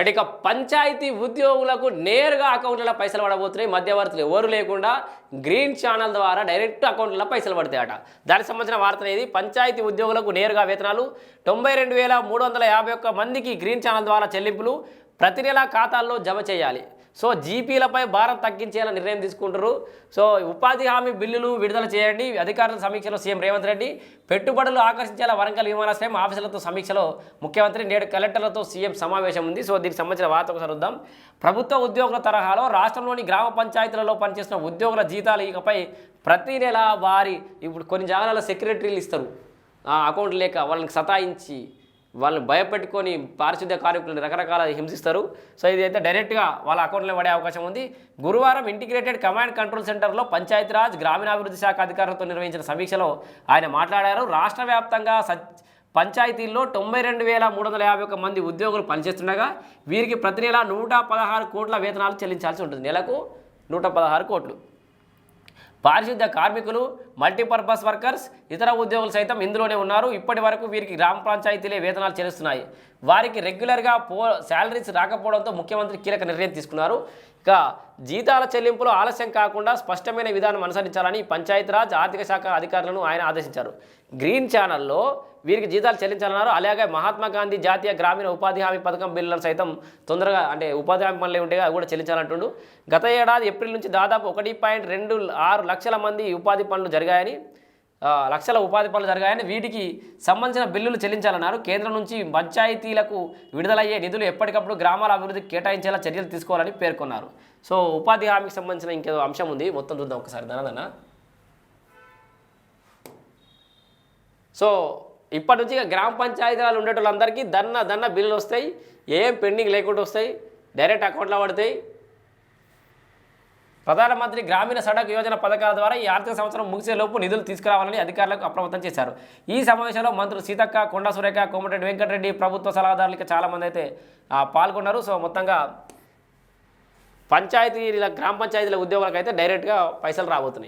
ఇక పంచాయతీ ఉద్యోగులకు నేరుగా అకౌంట్లలో పైసలు పడబోతున్నాయి. మధ్యవర్తులు ఎవరు లేకుండా గ్రీన్ ఛానల్ ద్వారా డైరెక్ట్ అకౌంట్లలో పైసలు పడతాయట. దానికి సంబంధించిన వార్త అనేది పంచాయతీ ఉద్యోగులకు నేరుగా వేతనాలు తొంభై రెండు వేల మూడు వందల యాభై ఒక్క మందికి గ్రీన్ ఛానల్ ద్వారా చెల్లింపులు ప్రతి నెల ఖాతాల్లో జమ చేయాలి. సో జీపీలపై భారం తగ్గించేలా నిర్ణయం తీసుకుంటారు. సో ఉపాధి హామీ బిల్లులు విడుదల చేయండి. అధికారుల సమీక్షలో సీఎం రేవంత్ రెడ్డి పెట్టుబడులు ఆకర్షించేలా వరంగల్ విమానాశ్రయం ఆఫీసులతో సమీక్షలో ముఖ్యమంత్రి నేడు కలెక్టర్లతో సీఎం సమావేశం ఉంది. సో దీనికి సంబంధించిన వార్త ఒకసారి వద్దాం ప్రభుత్వ ఉద్యోగుల తరహాలో రాష్ట్రంలోని గ్రామ పంచాయతీలలో పనిచేస్తున్న ఉద్యోగుల జీతాలు ఇకపై ప్రతి నెల వారి ఇప్పుడు కొన్ని జాగాలలో సెక్రటరీలు ఇస్తారు. ఆ అకౌంట్ లేక వాళ్ళని సతాయించి వాళ్ళని భయపెట్టుకొని పారిశుద్ధ్య కార్మికులను రకరకాల హింసిస్తారు. సో ఇది అయితే డైరెక్ట్గా వాళ్ళ అకౌంట్లో పడే అవకాశం ఉంది. గురువారం ఇంటిగ్రేటెడ్ కమాండ్ కంట్రోల్ సెంటర్లో పంచాయతీరాజ్ గ్రామీణాభివృద్ధి శాఖ అధికారులతో నిర్వహించిన సమీక్షలో ఆయన మాట్లాడారు. రాష్ట్ర వ్యాప్తంగా పంచాయతీల్లో తొంభై రెండు వేల మూడు వందల యాభై ఒక మంది ఉద్యోగులు పనిచేస్తుండగా వీరికి ప్రతి నెల నూట పదహారు కోట్ల వేతనాలు చెల్లించాల్సి ఉంటుంది. నెలకు నూట పదహారు కోట్లు. పారిశుద్ధ కార్మికులు మల్టీపర్పస్ వర్కర్స్ ఇతర ఉద్యోగులు సైతం ఇందులోనే ఉన్నారు. ఇప్పటి వరకు వీరికి గ్రామ పంచాయతీలే వేతనాలు చెల్లిస్తున్నాయి. వారికి రెగ్యులర్గా పో శాలరీస్ రాకపోవడంతో ముఖ్యమంత్రి కీలక నిర్ణయం తీసుకున్నారు. ఇక జీతాల చెల్లింపులో ఆలస్యం కాకుండా స్పష్టమైన విధానం అనుసరించాలని పంచాయతీరాజ్ ఆర్థిక శాఖ అధికారులను ఆయన ఆదేశించారు. గ్రీన్ ఛానల్లో వీరికి జీతాలు చెల్లించాలన్నారు. అలాగే మహాత్మా గాంధీ జాతీయ గ్రామీణ ఉపాధి హామీ పథకం బిల్లులను సైతం తొందరగా అంటే ఉపాధి హామీ పనులు ఉంటే అవి కూడా చెల్లించాలంటుండు. గత ఏడాది ఏప్రిల్ నుంచి దాదాపు ఒకటి పాయింట్ రెండు ఆరు లక్షల మంది ఉపాధి పనులు జరిగాయని లక్షల ఉపాధి పనులు జరిగాయని వీటికి సంబంధించిన బిల్లులు చెల్లించాలన్నారు. కేంద్రం నుంచి పంచాయతీలకు విడుదలయ్యే నిధులు ఎప్పటికప్పుడు గ్రామాల అభివృద్ధికి కేటాయించేలా చర్యలు తీసుకోవాలని పేర్కొన్నారు. సో ఉపాధి హామీకి సంబంధించిన ఇంకేదో అంశం ఉంది. మొత్తం చూద్దాం ఒకసారి. ధనదన సో ఇప్పటి నుంచి గ్రామ పంచాయతీలు ఉండేటోళ్ళందరికీ దన్న దన్న బిల్లులు వస్తాయి. ఏం పెండింగ్ లేకుండా వస్తాయి. డైరెక్ట్ అకౌంట్లో పడతాయి. ప్రధానమంత్రి గ్రామీణ సడక్ యోజన పథకాల ద్వారా ఈ ఆర్థిక సంవత్సరం ముగిసేలోపు నిధులు తీసుకురావాలని అధికారులకు అప్రమత్తం చేశారు. ఈ సమావేశంలో మంత్రులు సీతక్క కొండ సురేఖ కోమటిరెడ్డి వెంకటరెడ్డి ప్రభుత్వ సలహాదారులకి చాలామంది అయితే పాల్గొన్నారు. సో మొత్తంగా పంచాయతీల గ్రామ పంచాయతీల ఉద్యోగులకు అయితే డైరెక్ట్గా పైసలు రాబోతున్నాయి.